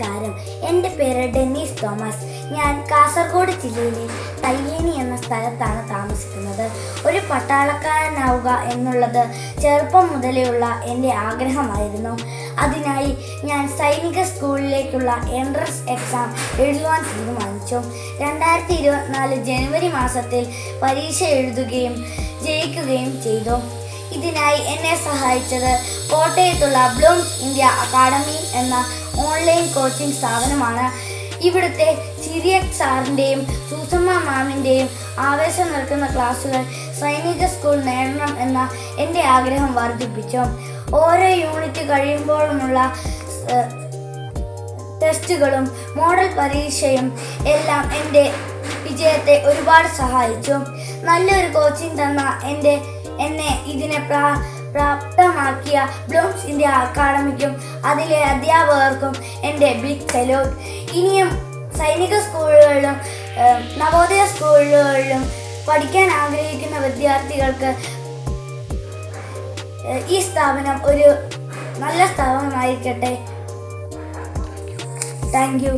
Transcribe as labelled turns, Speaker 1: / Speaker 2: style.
Speaker 1: നമസ്കാരം. എന്റെ പേര് ഡെന്നീസ് തോമസ്. ഞാൻ കാസർഗോഡ് ജില്ലയിലെ തയ്യേനി എന്ന സ്ഥലത്താണ് താമസിക്കുന്നത്. ഒരു പട്ടാളക്കാരനാവുക എന്നുള്ളത് ചെറുപ്പം മുതലെയുള്ള എന്റെ ആഗ്രഹമായിരുന്നു. അതിനായി ഞാൻ സൈനിക സ്കൂളിലേക്കുള്ള എൻട്രൻസ് എക്സാം എഴുതുവാൻ തീരുമാനിച്ചു. രണ്ടായിരത്തി ഇരുപത്തിനാല് ജനുവരി മാസത്തിൽ പരീക്ഷ എഴുതുകയും ജയിക്കുകയും ചെയ്തു. ഇതിനായി എന്നെ സഹായിച്ചത് കോട്ടയത്തുള്ള ബ്ലൂംസ് ഇന്ത്യ അക്കാഡമി എന്ന ഓൺലൈൻ കോച്ചിംഗ് സ്ഥാപനമാണ്. ഇവിടുത്തെ സിരിയക് സാറിന്റെയും സൂസമ്മ മാമിന്റെയും ആവേശം നിൽക്കുന്ന ക്ലാസ്സുകൾ സൈനിക സ്കൂൾ നേടണം എന്ന എന്റെ ആഗ്രഹം വർദ്ധിപ്പിച്ചു. ഓരോ യൂണിറ്റ് കഴിയുമ്പോഴുമുള്ള ടെസ്റ്റുകളും മോഡൽ പരീക്ഷയും എല്ലാം എന്റെ വിജയത്തെ ഒരുപാട് സഹായിച്ചു. നല്ലൊരു കോച്ചിങ് തന്ന എന്റെ എന്നെ ഇതിനെ പ്രാ പ്രാപ്തമാക്കിയ ബ്ലൂംസ് ഇന്ത്യ അക്കാഡമിക്കും അതിലെ അധ്യാപകർക്കും എന്റെ ബിഗ് സല്യൂട്ട് ഇനിയും സൈനിക സ്കൂളുകളിലും നവോദയ സ്കൂളുകളിലും പഠിക്കാൻ ആഗ്രഹിക്കുന്ന വിദ്യാർത്ഥികൾക്ക് ഈ സ്ഥാപനം ഒരു നല്ല സ്ഥാപനമായിരിക്കട്ടെ. Thank you